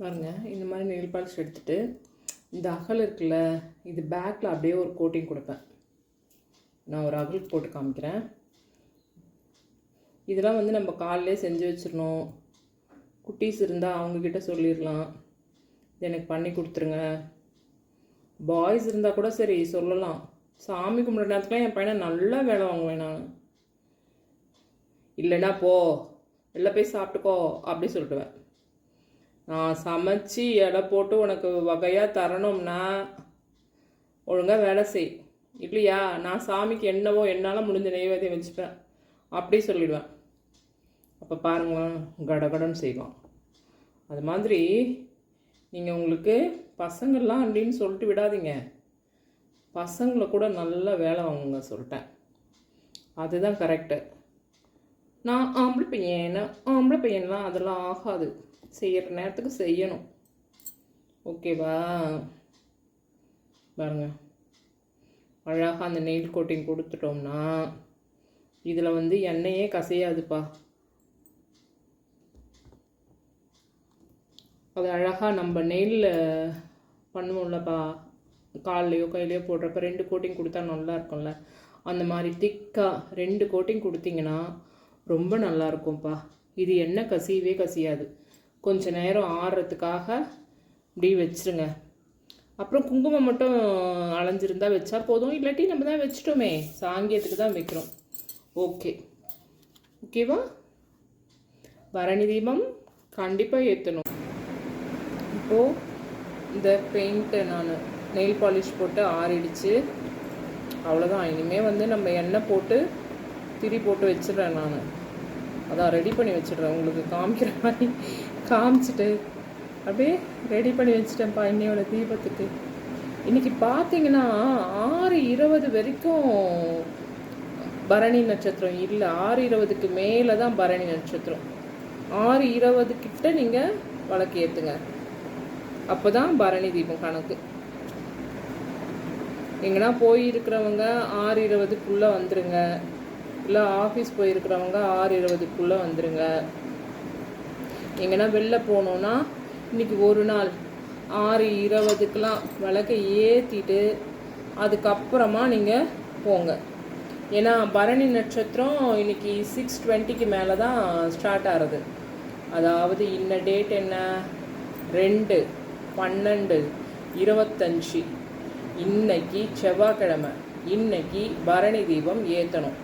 பாருங்க இந்த மாதிரி நெயில் பாலிஷ் எடுத்துட்டு இந்த அகல் இருக்குல்ல இது பேக்கில் அப்படியே ஒரு கோட்டிங் கொடுப்பேன். நான் ஒரு அகல் போட்டு காமிக்கிறேன். இதெல்லாம் வந்து நம்ம காலையிலே செஞ்சு வச்சிடணும். குட்டீஸ் இருந்தால் அவங்கக்கிட்ட சொல்லிடலாம். இது எனக்கு பண்ணி கொடுத்துருங்க. பாய்ஸ் இருந்தால் கூட சரி சொல்லலாம். சாமி கும்பிட்ற நேரத்துக்குலாம் என் பையனை நல்லா வேலை வாங்குவேன் நான். இல்லைன்னா போ வெளில போய் சாப்பிட்டுக்கோ அப்படி சொல்லிடுவேன். நான் சமைச்சு எடை போட்டு உனக்கு வகையாக தரணும்னா ஒழுங்காக வேலை செய். இல்லையா? நான் சாமிக்கு என்னவோ என்னால் முடிஞ்ச நெய்வேத்தியம் வச்சுப்பேன். அப்படி சொல்லிடுவேன். அப்போ பாருங்களேன் கடகடன்னு செய்வோம் அது மாதிரி நீங்கள் உங்களுக்கு பசங்கள்லாம் அப்படின்னு சொல்லிட்டு விடாதீங்க. பசங்களை கூட நல்லா வேலை வாங்குங்க சொல்லிட்டேன். அதுதான் கரெக்டு நான் ஆம்பளை பையன் ஆம்பளை பையன்லாம் அதெல்லாம் ஆகாது. செய்கிற நேரத்துக்கு செய்யணும். ஓகேவா? பாருங்க. அழகாக அந்த நெயில் கோட்டிங் கொடுத்துட்டோம்னா இதில் வந்து எண்ணெயே கசையாதுப்பா. அது அழகாக நம்ம நெயிலில் பண்ணுவோம்லப்பா. கால்லையோ கையிலையோ போடுறப்ப ரெண்டு கோட்டிங் கொடுத்தா நல்லா இருக்கும்ல. அந்த மாதிரி திக்காக ரெண்டு கோட்டிங் கொடுத்தீங்கன்னா ரொம்ப நல்லா இருக்கும்ப்பா. இது எண்ணெய் கசியவே கசியாது. கொஞ்ச நேரம் ஆறுறதுக்காக இப்படி வச்சுருங்க. அப்புறம் குங்குமம் மட்டும் அலைஞ்சிருந்தா வச்சா போதும். இல்லாட்டி நம்ம தான் வச்சிட்டோமே. சாங்கியத்துக்கு தான் வைக்கிறோம். ஓகே ஓகேவா பரணி தீபம் கண்டிப்பாக ஏற்றணும் இப்போது இந்த பெயிண்ட்டை நான் நெயில் பாலிஷ் போட்டு ஆறிடுச்சு. அவ்வளோதான் இனிமேல் வந்து நம்ம எண்ணெய் போட்டு திரி போட்டு வச்சிடுறேன் நான். அதான் ரெடி பண்ணி வச்சிடுறேன். உங்களுக்கு காமிக்கிற மாதிரி. காமிச்சிட்டு அப்படியே ரெடி பண்ணி வச்சிட்டேன்ப்பா இன்னையோட தீபத்துக்கு. இன்னைக்கு பார்த்தீங்கன்னா ஆறு இருபது வரைக்கும் பரணி நட்சத்திரம் இல்லை. ஆறு இருபதுக்கு மேலே தான் பரணி நட்சத்திரம். ஆறு இருபது கிட்ட நீங்கள் வழக்கு ஏற்றுங்க அப்போ தான் பரணி தீபம் கணக்கு. எங்கன்னா போயிருக்கிறவங்க ஆறு இருபதுக்குள்ளே வந்துடுங்க இல்லை ஆஃபீஸ் போயிருக்கிறவங்க ஆறு இருபதுக்குள்ளே வந்துடுங்க எங்கன்னா வெளில போகணுன்னா இன்னைக்கு ஒரு நாள் ஆறு இருபதுக்கெலாம் விளக்கை ஏற்றிட்டு அதுக்கப்புறமா நீங்கள் போங்க. ஏன்னா பரணி நட்சத்திரம் இன்னைக்கு சிக்ஸ் டுவெண்ட்டிக்கு மேலே தான் ஸ்டார்ட் ஆகிறது அதாவது இன்ன டேட் என்ன? ரெண்டு பன்னெண்டு இருபத்தஞ்சி. இன்னைக்கு செவ்வாய்க்கிழமை. இன்னைக்கு பரணி தீபம் ஏற்றணும்